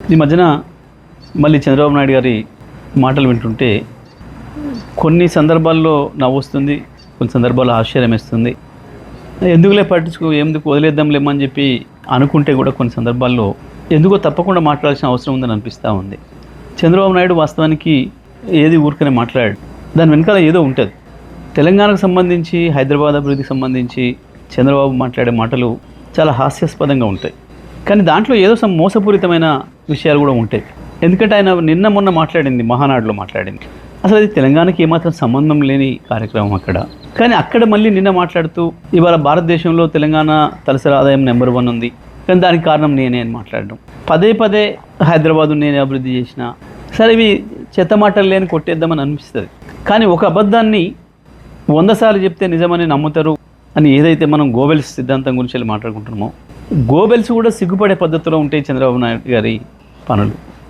ఈ మధ్యన మళ్ళీ చంద్రబాబు నాయుడు గారి మాటలు వింటుంటే కొన్ని సందర్భాల్లో నవ్వొస్తుంది కొన్ని సందర్భాల్లో ఆశ్చర్యం వేస్తుంది. ఎందుకులే పట్టించుకో ఎందుకు వదిలేద్దాంలేమని చెప్పి అనుకుంటే కూడా కొన్ని సందర్భాల్లో ఎందుకో తప్పకుండా మాట్లాడాల్సిన అవసరం ఉందని అనిపిస్తూ ఉంది. చంద్రబాబు నాయుడు వాస్తవానికి ఏది ఊరికనే మాట్లాడాడు. దాని వెనకాల ఏదో ఉంటుంది. తెలంగాణకు సంబంధించి హైదరాబాద్ అభివృద్ధికి సంబంధించి చంద్రబాబు మాట్లాడే మాటలు చాలా హాస్యాస్పదంగా ఉంటాయి. కానీ దాంట్లో ఏదో సమ్ మోసపూరితమైన విషయాలు కూడా ఉంటాయి. ఎందుకంటే ఆయన నిన్న మొన్న మాట్లాడింది మహానాడులో మాట్లాడింది. అసలు అది తెలంగాణకి ఏమాత్రం సంబంధం లేని కార్యక్రమం అక్కడ. కానీ అక్కడ మళ్ళీ నిన్న మాట్లాడుతూ ఇవాళ భారతదేశంలో తెలంగాణ తలసరి ఆదాయం నెంబర్ వన్ ఉంది. కానీ దానికి కారణం నేనే అని మాట్లాడడం. పదే పదే హైదరాబాదు నేనే అభివృద్ధి చేసిన సరే ఇవి చెత్త మాటలు లేని కొట్టేద్దామని అనిపిస్తుంది. కానీ ఒక అబద్ధాన్ని వంద సార్లు చెప్తే నిజమని నమ్ముతారు అని ఏదైతే మనం గోవెల్స్ సిద్ధాంతం గురించి వెళ్ళి మాట్లాడుకుంటున్నామో గోబెల్స్ కూడా సిగ్గుపడే పద్ధతిలో ఉంటాయి చంద్రబాబు నాయుడు గారి పనులు.